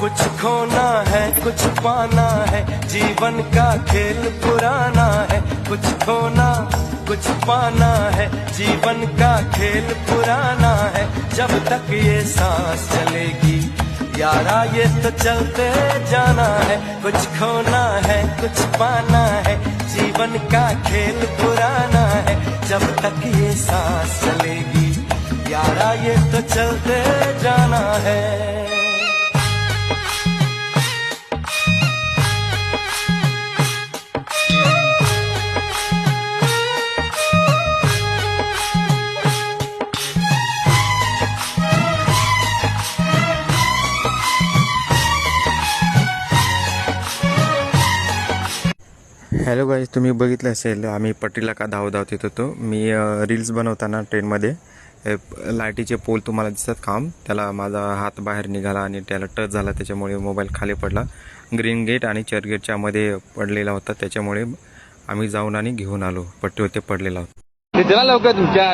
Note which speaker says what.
Speaker 1: कुछ खोना है, कुछ पाना है। जीवन का खेल पुराना है। कुछ खोना, कुछ पाना है। जीवन का खेल पुराना है। जब तक ये सांस चलेगी, यारा, ये तो चलते जाना है। कुछ खोना है, कुछ पाना है। जीवन का खेल पुराना है। जब तक ये सांस चलेगी, यारा, ये तो चलते जाना है।
Speaker 2: हॅलो गाईज तुम्ही बघितलं असेल आम्ही पट्टीला का धाव धावत येत होतो. मी रील्स बनवताना ट्रेनमध्ये लाईटीचे पोल तुम्हाला दिसत काम. त्याला माझा हात बाहेर निघाला आणि त्याला टच झाला त्याच्यामुळे मोबाईल खाली पडला. ग्रीन गेट आणि चर्चगेटच्या मध्ये पडलेला होता त्याच्यामुळे आम्ही जाऊन आणि घेऊन आलो. पट्टीवरती पडलेला होता.
Speaker 3: लवकर तुमच्या